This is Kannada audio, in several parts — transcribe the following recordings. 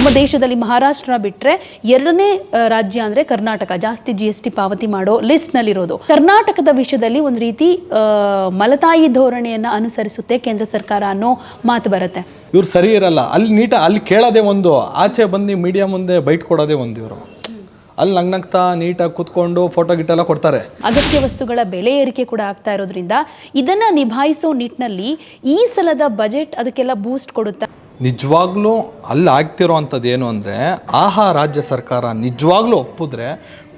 ನಮ್ಮ ದೇಶದಲ್ಲಿ ಮಹಾರಾಷ್ಟ್ರ ಬಿಟ್ಟರೆ ಎರಡನೇ ರಾಜ್ಯ ಅಂದರೆ ಕರ್ನಾಟಕ. ಜಾಸ್ತಿ ಜಿ ಎಸ್ ಟಿ ಪಾವತಿ ಮಾಡೋ ಲಿಸ್ಟ್ನಲ್ಲಿರೋದು ಕರ್ನಾಟಕದ ವಿಷಯದಲ್ಲಿ ಒಂದು ರೀತಿ ಮಲತಾಯಿ ಧೋರಣೆಯನ್ನು ಅನುಸರಿಸುತ್ತೆ ಕೇಂದ್ರ ಸರ್ಕಾರ ಅನ್ನೋ ಮಾತು ಬರುತ್ತೆ. ಇವ್ರು ಸರಿ ಇರಲ್ಲ. ಅಲ್ಲಿ ನೀಟ ಅಲ್ಲಿ ಕೇಳೋದೇ ಒಂದು. ಆಚೆ ಬಂದು ಮೀಡಿಯಾ ಮುಂದೆ ಬೈಟ್ ಕೊಡೋದೇ ಒಂದು ಇವರು. ಅಲ್ಲಿ ನಗ್ನಗ್ತಾ ನೀಟಾಗಿ ಕೂತ್ಕೊಂಡು ಫೋಟೋ ಗಿಟ್ಟೆಲ್ಲ ಕೊಡ್ತಾರೆ. ಅಗತ್ಯ ವಸ್ತುಗಳ ಬೆಲೆ ಏರಿಕೆ ಕೂಡ ಆಗ್ತಾ ಇರೋದ್ರಿಂದ ಇದನ್ನ ನಿಭಾಯಿಸೋ ನಿಟ್ಟಿನಲ್ಲಿ ಈ ಸಲದ ಬಜೆಟ್ ಅದಕ್ಕೆಲ್ಲ ಬೂಸ್ಟ್ ಕೊಡುತ್ತಾ ನಿಜವಾಗ್ಲೂ ಅಲ್ಲಿ ಆಗ್ತಿರೋ ಅಂಥದ್ದು ಏನು ಅಂದರೆ, ಆಹಾ ರಾಜ್ಯ ಸರ್ಕಾರ ನಿಜವಾಗ್ಲೂ ಒಪ್ಪಿದ್ರೆ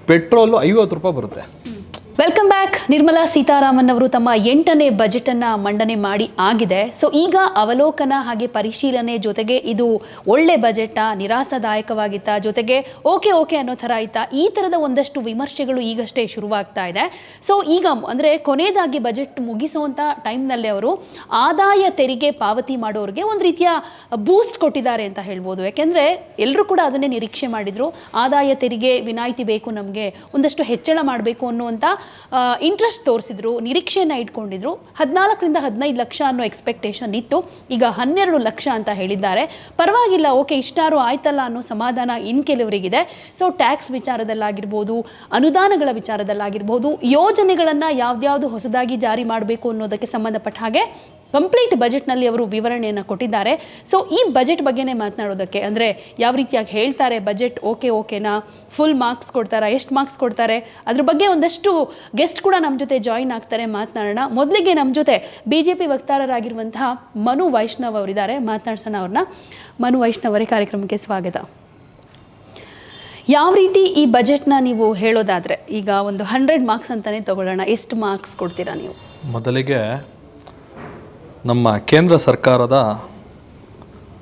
ಪೆಟ್ರೋಲು ಐವತ್ತು ರೂಪಾಯಿ ಬರುತ್ತೆ. ವೆಲ್ಕಮ್ ಬ್ಯಾಕ್ ನಿರ್ಮಲಾ ಸೀತಾರಾಮನ್ ಅವರು ತಮ್ಮ ಎಂಟನೇ ಬಜೆಟ್ ಅನ್ನ ಮಂಡನೆ ಮಾಡಿ ಆಗಿದೆ. ಸೊ ಈಗ ಅವಲೋಕನ ಹಾಗೆ ಪರಿಶೀಲನೆ ಜೊತೆಗೆ ಇದು ಒಳ್ಳೆ ಬಜೆಟ್ ನಿರಾಸದಾಯಕವಾಗಿತ್ತ, ಜೊತೆಗೆ ಓಕೆ ಓಕೆ ಅನ್ನೋ ಥರ ಆಯ್ತಾ ಈ ಥರದ ಒಂದಷ್ಟು ವಿಮರ್ಶೆಗಳು ಈಗಷ್ಟೇ ಶುರುವಾಗ್ತಾ ಇದೆ. ಸೊ ಈಗ ಅಂದರೆ ಕೊನೆಯದಾಗಿ ಬಜೆಟ್ ಮುಗಿಸುವಂಥ ಟೈಮ್ನಲ್ಲಿ ಅವರು ಆದಾಯ ತೆರಿಗೆ ಪಾವತಿ ಮಾಡೋರಿಗೆ ಒಂದು ರೀತಿಯ ಬೂಸ್ಟ್ ಕೊಟ್ಟಿದ್ದಾರೆ ಅಂತ ಹೇಳ್ಬೋದು. ಯಾಕೆಂದರೆ ಎಲ್ಲರೂ ಕೂಡ ಅದನ್ನೇ ನಿರೀಕ್ಷೆ ಮಾಡಿದರು. ಆದಾಯ ತೆರಿಗೆ ವಿನಾಯಿತಿ ಬೇಕು ನಮಗೆ, ಒಂದಷ್ಟು ಹೆಚ್ಚಳ ಮಾಡಬೇಕು ಅನ್ನುವಂಥ ಇಂಟ್ರೆಸ್ಟ್ ತೋರಿಸಿದ್ರು, ನಿರೀಕ್ಷೆಯನ್ನು ಇಟ್ಕೊಂಡಿದ್ರು. ಹದಿನಾಲ್ಕರಿಂದ ಹದಿನೈದು ಲಕ್ಷ ಅನ್ನೋ ಎಕ್ಸ್ಪೆಕ್ಟೇಷನ್ ಇತ್ತು. ಈಗ ಹನ್ನೆರಡು ಲಕ್ಷ ಅಂತ ಹೇಳಿದ್ದಾರೆ. ಪರವಾಗಿಲ್ಲ ಓಕೆ ಇಷ್ಟಾರು ಆಯ್ತಲ್ಲ ಅನ್ನೋ ಸಮಾಧಾನ ಇನ್ ಕೆಲವರಿಗಿದೆ. ಸೊ ಟ್ಯಾಕ್ಸ್ ವಿಚಾರದಲ್ಲಾಗಿರ್ಬೋದು, ಅನುದಾನಗಳ ವಿಚಾರದಲ್ಲಾಗಿರ್ಬೋದು, ಯೋಜನೆಗಳನ್ನು ಯಾವ್ದಾವುದು ಹೊಸದಾಗಿ ಜಾರಿ ಮಾಡಬೇಕು ಅನ್ನೋದಕ್ಕೆ ಸಂಬಂಧಪಟ್ಟ ಹಾಗೆ ಕಂಪ್ಲೀಟ್ ಬಜೆಟ್ನಲ್ಲಿ ಅವರು ವಿವರಣೆಯನ್ನು ಕೊಟ್ಟಿದ್ದಾರೆ. ಸೊ ಈ ಬಜೆಟ್ ಬಗ್ಗೆನೇ ಮಾತನಾಡೋದಕ್ಕೆ ಅಂದರೆ ಯಾವ ರೀತಿಯಾಗಿ ಹೇಳ್ತಾರೆ ಬಜೆಟ್ ಓಕೆ ಓಕೆನಾ ಫುಲ್ ಮಾರ್ಕ್ಸ್ ಕೊಡ್ತಾರಾ, ಎಷ್ಟು ಮಾರ್ಕ್ಸ್ ಕೊಡ್ತಾರೆ, ಅದ್ರ ಬಗ್ಗೆ ಒಂದಷ್ಟು ಗೆಸ್ಟ್ ಕೂಡ ನಮ್ಮ ಜೊತೆ ಜಾಯಿನ್ ಆಗ್ತಾರೆ ಮಾತನಾಡೋಣ. ಮೊದಲಿಗೆ ನಮ್ಮ ಜೊತೆ ಬಿ ಜೆ ಪಿ ವಕ್ತಾರರಾಗಿರುವಂತಹ ಮನು ವೈಷ್ಣವ್ ಅವರಿದ್ದಾರೆ. ಮಾತನಾಡ್ಸೋಣ ಅವ್ರನ್ನ. ಮನು ವೈಷ್ಣವ್ ಅವರೇ ಕಾರ್ಯಕ್ರಮಕ್ಕೆ ಸ್ವಾಗತ. ಯಾವ ರೀತಿ ಈ ಬಜೆಟ್ನ ನೀವು ಹೇಳೋದಾದರೆ, ಈಗ ಒಂದು ಹಂಡ್ರೆಡ್ ಮಾರ್ಕ್ಸ್ ಅಂತಲೇ ತಗೊಳ್ಳೋಣ. ಎಷ್ಟು ಮಾರ್ಕ್ಸ್ ಕೊಡ್ತೀರಾ ನೀವು? ಮೊದಲಿಗೆ ನಮ್ಮ ಕೇಂದ್ರ ಸರ್ಕಾರದ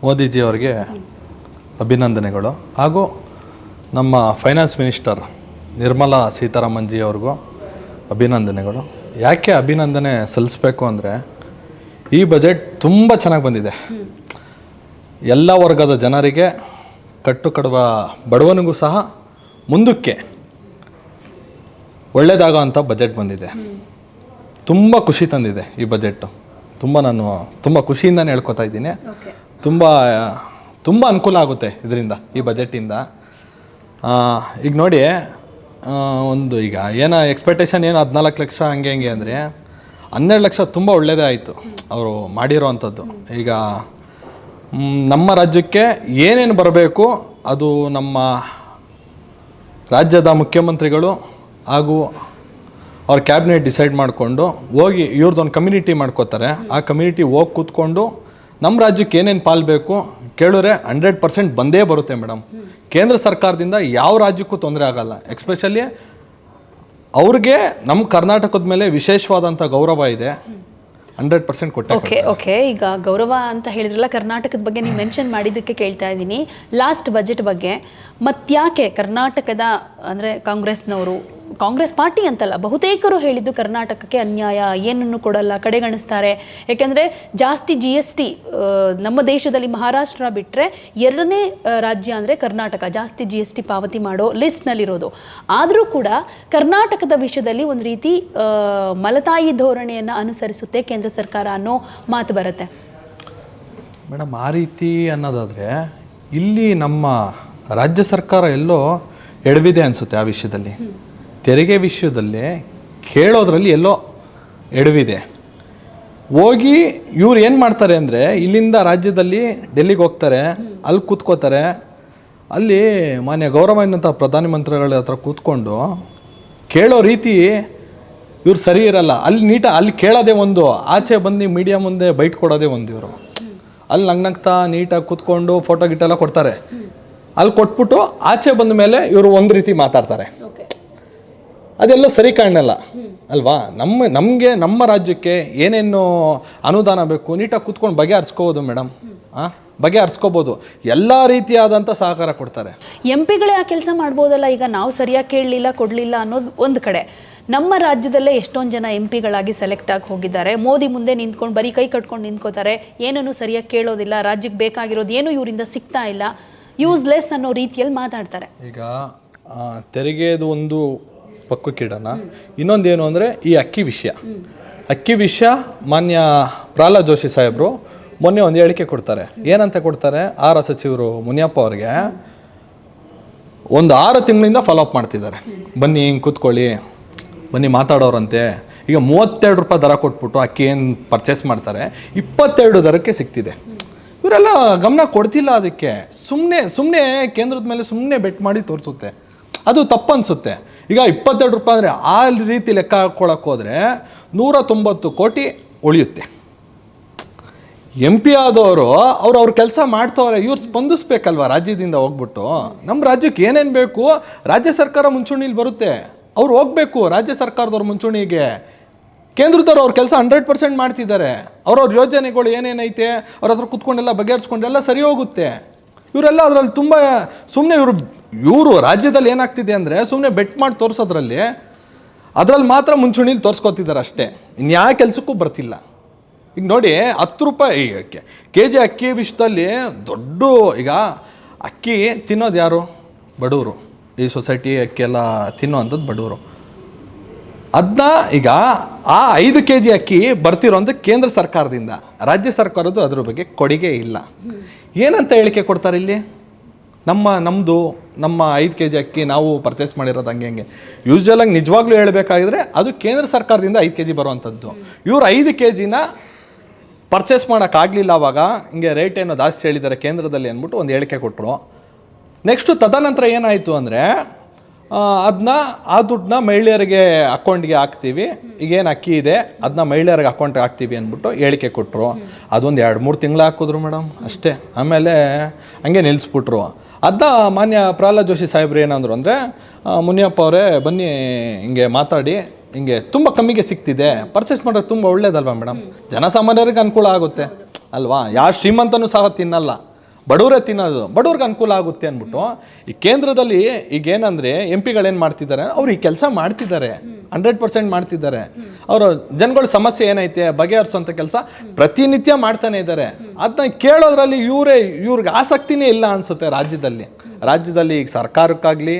ಮೋದಿಜಿಯವರಿಗೆ ಅಭಿನಂದನೆಗಳು. ಹಾಗೂ ನಮ್ಮ ಫೈನಾನ್ಸ್ ಮಿನಿಸ್ಟರ್ ನಿರ್ಮಲಾ ಸೀತಾರಾಮನ್ ಅವ್ರಿಗೂ ಅಭಿನಂದನೆಗಳು. ಯಾಕೆ ಅಭಿನಂದನೆ ಸಲ್ಲಿಸಬೇಕು ಅಂದರೆ ಈ ಬಜೆಟ್ ತುಂಬ ಚೆನ್ನಾಗಿ ಬಂದಿದೆ. ಎಲ್ಲ ವರ್ಗದ ಜನರಿಗೆ ಕಟ್ಟು ಕಡುವ ಬಡವನಿಗೂ ಸಹ ಮುಂದಕ್ಕೆ ಒಳ್ಳೆಯದಾಗೋ ಅಂಥ ಬಜೆಟ್ ಬಂದಿದೆ. ತುಂಬ ಖುಷಿ ತಂದಿದೆ ಈ ಬಜೆಟ್ಟು ತುಂಬ ನಾನು ತುಂಬ ಖುಷಿಯಿಂದ ಹೇಳ್ಕೊತಾ ಇದ್ದೀನಿ. ತುಂಬ ತುಂಬ ಅನುಕೂಲ ಆಗುತ್ತೆ ಇದರಿಂದ ಈ ಬಜೆಟಿಂದ. ಈಗ ನೋಡಿ ಒಂದು ಈಗ ಏನೋ ಎಕ್ಸ್ಪೆಕ್ಟೇಷನ್ ಏನು ಹದಿನಾಲ್ಕು ಲಕ್ಷ ಹಂಗೆ ಹಂಗೆ ಅಂದರೆ ಹನ್ನೆರಡು ಲಕ್ಷ ತುಂಬ ಒಳ್ಳೆಯದೇ ಆಯಿತು ಅವರು ಮಾಡಿರೋ ಅಂಥದ್ದು ಈಗ ನಮ್ಮ ರಾಜ್ಯಕ್ಕೆ ಏನೇನು ಬರಬೇಕು ಅದು ನಮ್ಮ ರಾಜ್ಯದ ಮುಖ್ಯಮಂತ್ರಿಗಳು ಹಾಗೂ ಅವ್ರ ಕ್ಯಾಬಿನೆಟ್ ಡಿಸೈಡ್ ಮಾಡಿಕೊಂಡು ಹೋಗಿ ಇವ್ರದ್ದೊಂದು ಕಮ್ಯುನಿಟಿ ಮಾಡ್ಕೋತಾರೆ. ಆ ಕಮ್ಯುನಿಟಿ ಹೋಗಿ ಕೂತ್ಕೊಂಡು ನಮ್ಮ ರಾಜ್ಯಕ್ಕೆ ಏನೇನು ಪಾಲ್ ಬೇಕು ಕೇಳಿದ್ರೆ ಹಂಡ್ರೆಡ್ ಪರ್ಸೆಂಟ್ ಬಂದೇ ಬರುತ್ತೆ ಮೇಡಮ್. ಕೇಂದ್ರ ಸರ್ಕಾರದಿಂದ ಯಾವ ರಾಜ್ಯಕ್ಕೂ ತೊಂದರೆ ಆಗಲ್ಲ. ಎಕ್ಸ್ಪೆಷಲಿ ಅವ್ರಿಗೆ ನಮ್ಮ ಕರ್ನಾಟಕದ ಮೇಲೆ ವಿಶೇಷವಾದಂಥ ಗೌರವ ಇದೆ. ಹಂಡ್ರೆಡ್ ಪರ್ಸೆಂಟ್ ಕೊಟ್ಟೆ ಓಕೆ ಓಕೆ ಈಗ ಗೌರವ ಅಂತ ಹೇಳಿದ್ರಲ್ಲ ಕರ್ನಾಟಕದ ಬಗ್ಗೆ ನೀವು ಮೆನ್ಷನ್ ಮಾಡಿದ್ದಕ್ಕೆ ಕೇಳ್ತಾ ಇದ್ದೀನಿ. ಲಾಸ್ಟ್ ಬಜೆಟ್ ಬಗ್ಗೆ ಮತ್ಯಾಕೆ ಕರ್ನಾಟಕದ ಅಂದರೆ ಕಾಂಗ್ರೆಸ್ನವರು ಕಾಂಗ್ರೆಸ್ ಪಾರ್ಟಿ ಅಂತಲ್ಲ ಬಹುತೇಕರು ಹೇಳಿದ್ದು ಕರ್ನಾಟಕಕ್ಕೆ ಅನ್ಯಾಯ ಏನನ್ನು ಕೊಡಲ್ಲ ಕಡೆಗಣಿಸ್ತಾರೆ. ಯಾಕೆಂದರೆ ಜಾಸ್ತಿ ಜಿ ಎಸ್ ಟಿ ನಮ್ಮ ದೇಶದಲ್ಲಿ ಮಹಾರಾಷ್ಟ್ರ ಬಿಟ್ಟರೆ ಎರಡನೇ ರಾಜ್ಯ ಅಂದರೆ ಕರ್ನಾಟಕ. ಜಾಸ್ತಿ ಜಿ ಎಸ್ ಟಿ ಪಾವತಿ ಮಾಡೋ ಲಿಸ್ಟ್ನಲ್ಲಿರೋದು. ಆದರೂ ಕೂಡ ಕರ್ನಾಟಕದ ವಿಷಯದಲ್ಲಿ ಒಂದು ರೀತಿ ಮಲತಾಯಿ ಧೋರಣೆಯನ್ನು ಅನುಸರಿಸುತ್ತೆ ಕೇಂದ್ರ ಸರ್ಕಾರ ಅನ್ನೋ ಮಾತು ಬರುತ್ತೆ. ಮೇಡಮ್ ಆ ರೀತಿ ಅನ್ನೋದಾದರೆ ಇಲ್ಲಿ ನಮ್ಮ ರಾಜ್ಯ ಸರ್ಕಾರ ಎಲ್ಲೋ ಎಡವಿದೆ ಅನಿಸುತ್ತೆ ಆ ವಿಷಯದಲ್ಲಿ. ತೆರಿಗೆ ವಿಷಯದಲ್ಲಿ ಕೇಳೋದ್ರಲ್ಲಿ ಎಲ್ಲೋ ಎಡವಿದೆ. ಹೋಗಿ ಇವ್ರು ಏನು ಮಾಡ್ತಾರೆ ಅಂದರೆ ಇಲ್ಲಿಂದ ರಾಜ್ಯದಲ್ಲಿ ಡೆಲ್ಲಿಗೆ ಹೋಗ್ತಾರೆ, ಅಲ್ಲಿ ಕೂತ್ಕೋತಾರೆ. ಅಲ್ಲಿ ಮಾನ್ಯ ಪ್ರಧಾನಿ ಪ್ರಧಾನಮಂತ್ರಿಗಳ ಹತ್ರ ಕೂತ್ಕೊಂಡು ಕೇಳೋ ರೀತಿ ಇವ್ರು ಸರಿ ಇರಲ್ಲ. ಅಲ್ಲಿ ನೀಟ ಅಲ್ಲಿ ಕೇಳೋದೇ ಒಂದು, ಆಚೆ ಬಂದು ಮೀಡಿಯಾ ಮುಂದೆ ಬೈಟ್ ಕೊಡೋದೇ ಒಂದು ಇವರು. ಅಲ್ಲಿ ನಗ್ನಗ್ತಾ ನೀಟಾಗಿ ಕೂತ್ಕೊಂಡು ಫೋಟೋ ಗಿಟ್ಟೆಲ್ಲ ಕೊಡ್ತಾರೆ. ಅಲ್ಲಿ ಕೊಟ್ಬಿಟ್ಟು ಆಚೆ ಬಂದ ಮೇಲೆ ಇವರು ಒಂದು ರೀತಿ ಮಾತಾಡ್ತಾರೆ. ಅದೆಲ್ಲೋ ಸರಿ ಕಾಣಲ್ಲ ಅಲ್ವಾ? ನಮ್ಮ ನಮಗೆ ನಮ್ಮ ರಾಜ್ಯಕ್ಕೆ ಏನೇನು ಅನುದಾನ ಬೇಕು ನೀಟಾಗಿ ಕೂತ್ಕೊಂಡು ಬಗೆಹರಿಸ್ಕೋಬೋದು ಮೇಡಮ್ ಹಾಂ ಬಗೆಹರಿಸ್ಕೋಬೋದು. ಎಲ್ಲ ರೀತಿಯಾದಂಥ ಸಹಕಾರ ಕೊಡ್ತಾರೆ. ಎಂ ಪಿಗಳೇ ಆ ಕೆಲಸ ಮಾಡ್ಬೋದಲ್ಲ? ಈಗ ನಾವು ಸರಿಯಾಗಿ ಕೇಳಲಿಲ್ಲ ಕೊಡಲಿಲ್ಲ ಅನ್ನೋದು ಒಂದು ಕಡೆ. ನಮ್ಮ ರಾಜ್ಯದಲ್ಲೇ ಎಷ್ಟೊಂದು ಜನ ಎಂ ಪಿಗಳಾಗಿ ಸೆಲೆಕ್ಟ್ ಆಗಿ ಹೋಗಿದ್ದಾರೆ. ಮೋದಿ ಮುಂದೆ ನಿಂತ್ಕೊಂಡು ಬರೀ ಕೈ ಕಟ್ಕೊಂಡು ನಿಂತ್ಕೋತಾರೆ. ಏನನ್ನು ಸರಿಯಾಗಿ ಕೇಳೋದಿಲ್ಲ ರಾಜ್ಯಕ್ಕೆ ಬೇಕಾಗಿರೋದು ಏನು ಇವರಿಂದ ಸಿಗ್ತಾ ಇಲ್ಲ. ಯೂಸ್ಲೆಸ್ ಅನ್ನೋ ರೀತಿಯಲ್ಲಿ ಮಾತಾಡ್ತಾರೆ. ಈಗ ತೆರಿಗೆದು ಒಂದು ಪಕ್ಕಕ್ಕಿಡೋಣ ಇನ್ನೊಂದೇನು ಅಂದರೆ ಈ ಅಕ್ಕಿ ವಿಷಯ. ಅಕ್ಕಿ ವಿಷಯ ಮಾನ್ಯ ಪ್ರಹ್ಲಾದ್ ಜೋಶಿ ಸಾಹೇಬರು ಮೊನ್ನೆ ಒಂದು ಹೇಳಿಕೆ ಕೊಡ್ತಾರೆ. ಏನಂತ ಕೊಡ್ತಾರೆ? ಆರ ಸಚಿವರು ಮುನಿಯಪ್ಪ ಅವ್ರಿಗೆ ಒಂದು ಆರು ತಿಂಗಳಿಂದ ಫಾಲೋ ಅಪ್ ಮಾಡ್ತಿದ್ದಾರೆ. ಬನ್ನಿ ಹಿಂಗೆ ಕೂತ್ಕೊಳ್ಳಿ. ಬನ್ನಿ ಮಾತಾಡೋರಂತೆ. ಈಗ ಮೂವತ್ತೆರಡು ರೂಪಾಯಿ ದರ ಕೊಟ್ಬಿಟ್ಟು ಅಕ್ಕಿ ಏನು ಪರ್ಚೇಸ್ ಮಾಡ್ತಾರೆ? ಇಪ್ಪತ್ತೆರಡು ದರಕ್ಕೆ ಸಿಗ್ತಿದೆ ಇವರೆಲ್ಲ ಗಮನ ಕೊಡ್ತಿಲ್ಲ ಅದಕ್ಕೆ. ಸುಮ್ಮನೆ ಸುಮ್ಮನೆ ಕೇಂದ್ರದ ಮೇಲೆ ಸುಮ್ಮನೆ ಬೆಟ್ ಮಾಡಿ ತೋರಿಸುತ್ತೆ. ಅದು ತಪ್ಪನ್ಸುತ್ತೆ. ಈಗ ಇಪ್ಪತ್ತೆರಡು ರೂಪಾಯಿ ಅಂದರೆ ಆ ರೀತಿ ಲೆಕ್ಕ ಹಾಕ್ಕೊಳಕ್ಕೆ ಹೋದರೆ ನೂರ ತೊಂಬತ್ತು ಕೋಟಿ ಉಳಿಯುತ್ತೆ. ಎಂ ಪಿ ಆದವರು ಅವ್ರು ಅವ್ರ ಕೆಲಸ ಮಾಡ್ತವ್ರೆ, ಇವ್ರು ಸ್ಪಂದಿಸ್ಬೇಕಲ್ವ ರಾಜ್ಯದಿಂದ ಹೋಗ್ಬಿಟ್ಟು? ನಮ್ಮ ರಾಜ್ಯಕ್ಕೆ ಏನೇನು ಬೇಕು? ರಾಜ್ಯ ಸರ್ಕಾರ ಮುಂಚೂಣಿಲಿ ಬರುತ್ತೆ. ಅವ್ರು ಹೋಗ್ಬೇಕು ರಾಜ್ಯ ಸರ್ಕಾರದವ್ರ ಮುಂಚೂಣಿಗೆ. ಕೇಂದ್ರದವ್ರು ಅವ್ರ ಕೆಲಸ ಹಂಡ್ರೆಡ್ ಪರ್ಸೆಂಟ್ ಮಾಡ್ತಿದ್ದಾರೆ. ಅವ್ರವ್ರ ಯೋಜನೆಗಳು ಏನೇನೈತೆ? ಅವ್ರ ಹತ್ರ ಕುತ್ಕೊಂಡೆಲ್ಲ ಬಗೆಹರಿಸ್ಕೊಂಡೆಲ್ಲ ಸರಿ ಹೋಗುತ್ತೆ. ಇವರೆಲ್ಲ ಅದರಲ್ಲಿ ತುಂಬ ಸುಮ್ಮನೆ ಇವರು ಇವರು ರಾಜ್ಯದಲ್ಲಿ ಏನಾಗ್ತಿದೆ ಅಂದರೆ ಸುಮ್ಮನೆ ಬೆಟ್ ಮಾಡಿ ತೋರಿಸೋದ್ರಲ್ಲಿ ಅದರಲ್ಲಿ ಮಾತ್ರ ಮುಂಚೂಣಿಲಿ ತೋರಿಸ್ಕೊತಿದ್ದಾರೆ ಅಷ್ಟೇ. ಇನ್ಯಾ ಕೆಲಸಕ್ಕೂ ಬರ್ತಿಲ್ಲ. ಈಗ ನೋಡಿ ಹತ್ತು ರೂಪಾಯಿ ಕೆ ಜಿ ಅಕ್ಕಿ ವಿಷಯದಲ್ಲಿ ದೊಡ್ಡ ಈಗ ಅಕ್ಕಿ ತಿನ್ನೋದು ಯಾರು? ಬಡವರು ಈ ಸೊಸೈಟಿ ಅಕ್ಕಿ ಎಲ್ಲ ತಿನ್ನೋವಂಥದ್ದು ಬಡವರು ಅದನ್ನ ಈಗ ಆ ಐದು ಕೆ ಜಿ ಅಕ್ಕಿ ಅಂತ ಕೇಂದ್ರ ಸರ್ಕಾರದಿಂದ. ರಾಜ್ಯ ಸರ್ಕಾರದ್ದು ಅದ್ರ ಬಗ್ಗೆ ಕೊಡುಗೆ ಇಲ್ಲ. ಏನಂತ ಹೇಳಿಕೆ ಕೊಡ್ತಾರೆ ಇಲ್ಲಿ? ನಮ್ಮ ನಮ್ಮದು ನಮ್ಮ ಐದು ಕೆ ಜಿ ಅಕ್ಕಿ ನಾವು ಪರ್ಚೇಸ್ ಮಾಡಿರೋದು ಹಂಗೆ ಹಂಗೆ. ಯೂಶ್ವಲಾಗಿ ನಿಜವಾಗ್ಲೂ ಹೇಳಬೇಕಾಗಿದ್ರೆ ಅದು ಕೇಂದ್ರ ಸರ್ಕಾರದಿಂದ ಐದು ಕೆ ಜಿ ಬರುವಂಥದ್ದು ಇವ್ರು ಐದು ಕೆ ಜಿನ ಪರ್ಚೇಸ್ ಮಾಡೋಕ್ಕಾಗಲಿಲ್ಲ ಅವಾಗ, ಹಿಂಗೆ ರೇಟ್ ಏನೋ ಜಾಸ್ತಿ ಹೇಳಿದ್ದಾರೆ ಕೇಂದ್ರದಲ್ಲಿ ಅಂದ್ಬಿಟ್ಟು ಒಂದು ಹೇಳಿಕೆ ಕೊಟ್ಟರು ನೆಕ್ಸ್ಟು ತದನಂತರ ಏನಾಯಿತು ಅಂದರೆ ಅದನ್ನ ಆ ದುಡ್ಡನ್ನ ಮಹಿಳೆಯರಿಗೆ ಅಕೌಂಟ್ಗೆ ಹಾಕ್ತೀವಿ. ಈಗೇನು ಅಕ್ಕಿ ಇದೆ ಅದನ್ನ ಮಹಿಳೆಯರಿಗೆ ಅಕೌಂಟ್ಗೆ ಹಾಕ್ತೀವಿ ಅಂದ್ಬಿಟ್ಟು ಹೇಳಿಕೆ ಕೊಟ್ಟರು ಅದೊಂದು ಎರಡು ಮೂರು ತಿಂಗಳು ಹಾಕಿದ್ರು ಮೇಡಮ್, ಅಷ್ಟೇ. ಆಮೇಲೆ ಹಂಗೆ ನಿಲ್ಲಿಸ್ಬಿಟ್ರು ಅದನ್ನ ಮಾನ್ಯ ಪ್ರಹ್ಲಾದ್ ಜೋಶಿ ಸಾಹೇಬ್ರು ಏನಂದ್ರು ಅಂದರೆ ಮುನಿಯಪ್ಪ ಅವರೇ ಬನ್ನಿ ಹಿಂಗೆ ಮಾತಾಡಿ ಹಿಂಗೆ ತುಂಬ ಕಮ್ಮಿಗೆ ಸಿಗ್ತಿದೆ ಪರ್ಚೇಸ್ ಮಾಡೋದು ತುಂಬ ಒಳ್ಳೇದಲ್ವಾ ಮೇಡಮ್ ಜನಸಾಮಾನ್ಯರಿಗೆ ಅನುಕೂಲ ಆಗುತ್ತೆ. ಅಲ್ವಾ? ಯಾವ ಶ್ರೀಮಂತನೂ ಸಹ ತಿನ್ನಲ್ಲ. ಬಡವರೇ ತಿನ್ನೋದು, ಬಡವ್ರಿಗೆ ಅನುಕೂಲ ಆಗುತ್ತೆ ಅಂದ್ಬಿಟ್ಟು ಈ ಕೇಂದ್ರದಲ್ಲಿ ಈಗ ಏನಂದರೆ ಎಂ ಪಿಗಳೇನು ಮಾಡ್ತಿದ್ದಾರೆ, ಅವ್ರು ಈ ಕೆಲಸ ಮಾಡ್ತಿದ್ದಾರೆ ಹಂಡ್ರೆಡ್ ಪರ್ಸೆಂಟ್ ಮಾಡ್ತಿದ್ದಾರೆ. ಅವರು ಜನಗಳ ಸಮಸ್ಯೆ ಏನೈತೆ ಬಗೆಹರಿಸೋಂಥ ಕೆಲಸ ಪ್ರತಿನಿತ್ಯ ಮಾಡ್ತಾನೆ ಇದ್ದಾರೆ. ಅದನ್ನ ಕೇಳೋದ್ರಲ್ಲಿ ಇವರೇ, ಇವ್ರಿಗೆ ಆಸಕ್ತಿನೇ ಇಲ್ಲ ಅನಿಸುತ್ತೆ ರಾಜ್ಯದಲ್ಲಿ. ರಾಜ್ಯದಲ್ಲಿ ಈಗ ಸರ್ಕಾರಕ್ಕಾಗಲಿ